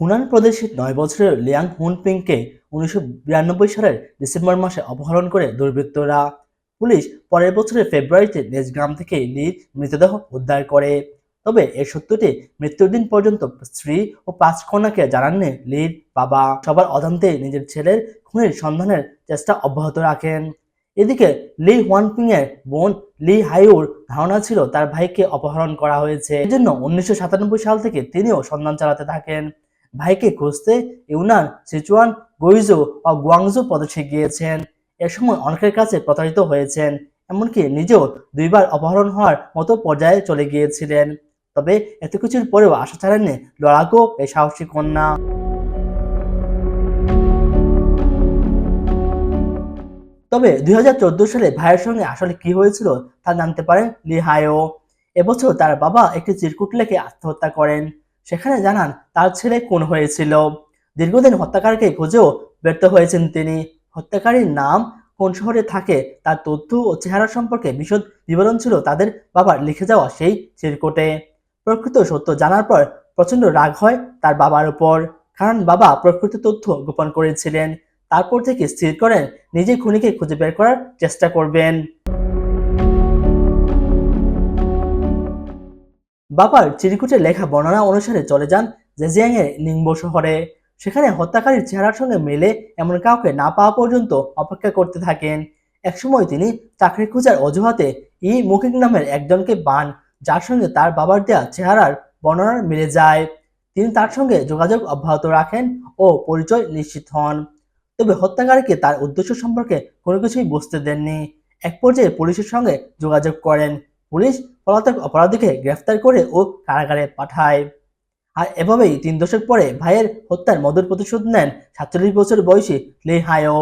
Hunan প্রদেশের নয় বছরের লিয়াং হুনপিংকে উনিশশো বিরানব্বই সালের ডিসেম্বর মাসে অপহরণ করে দুর্বৃত্তরা। পুলিশ পরের বছরের ফেব্রুয়ারিতে নিজ গ্রাম থেকে লির মৃতদেহ উদ্ধার করে। তবে এই সত্যটি মৃত্যুর দিন পর্যন্ত স্ত্রী ও পাঁচ কন্যাকে জানাননি লির বাবা। সবার অজান্তে নিজের ছেলের খুনের সন্ধানের চেষ্টা অব্যাহত রাখেন। এদিকে লি ওয়ানপিং এর বোন লি হাইউর ধারণা ছিল তার ভাইকে অপহরণ করা হয়েছে। এজন্য উনিশশো সাতানব্বই সাল থেকে তিনিও সন্ধান চালাতে থাকেন। ভাইকে খুঁজতে ইউনান, সিচুয়ান, গুইজু ও গুয়াংজু প্রদেশে গিয়েছেন এ সময় অনেকের কাছে প্রতারিত হয়েছেন, এমনকি নিজেও দুইবার অপহরণ হওয়ার মতো পর্যায়ে চলে গিয়েছিলেন। তবে এত কিছুর পরেও আশা ছাড়েননি লড়াকো এই সাহসী কন্যা। তবে দুই হাজার চোদ্দ সালে ভাইয়ের সঙ্গে আসলে কি হয়েছিল তা জানতে পারেন লিহায়ও এবছর তার বাবা একটি চিরকুট লেখে আত্মহত্যা করেন। সেখানে জানান, তার ছেলে খুন হয়েছিল। দীর্ঘদিন হত্যাকারীকে খুঁজেও ব্যর্থ হয়েছেন তিনি। হত্যাকারীর নাম কোন শহরে থাকে, তার তথ্য ও চেহারা সম্পর্কে বিশদ বিবরণ ছিল তাদের বাবার লিখে যাওয়া সেই চিরকুটে প্রকৃত সত্য জানার পর প্রচণ্ড রাগ হয় তার বাবার উপর, কারণ বাবা প্রকৃত তথ্য গোপন করেছিলেন। তারপর থেকে স্থির করেন নিজে খুনিকে খুঁজে বের করার চেষ্টা করবেন। বাবার চিরকুটে লেখা বর্ণনা অনুসারে চলে যান জেজিয়াং এর নিংবো শহরে। সেখানে হত্যাকারীর চেহারার সঙ্গে মেলে এমন কাউকে না পাওয়া পর্যন্ত অপেক্ষা করতে থাকেন। একসময় তিনি চাকরি খোঁজার অজুহাতে ই মুকিং নামের একজনকে পান, যার সঙ্গে তার বাবার দেয়া চেহারার বর্ণনা মিলে যায়। তিনি তার সঙ্গে যোগাযোগ অব্যাহত রাখেন ও পরিচয় নিশ্চিত হন। তবে হত্যাকারীকে তার উদ্দেশ্য সম্পর্কে কোনো কিছুই বুঝতে দেননি। এক পর্যায়ে পুলিশের সঙ্গে যোগাযোগ করেন। পুলিশ পলাতক অপরাধীকে গ্রেফতার করে ও কারাগারে পাঠায়। আর এভাবেই তিন দশক পরে ভাইয়ের হত্যার মদুর প্রতিশোধ নেন সাতচল্লিশ বছর বয়সী লি হায়ো।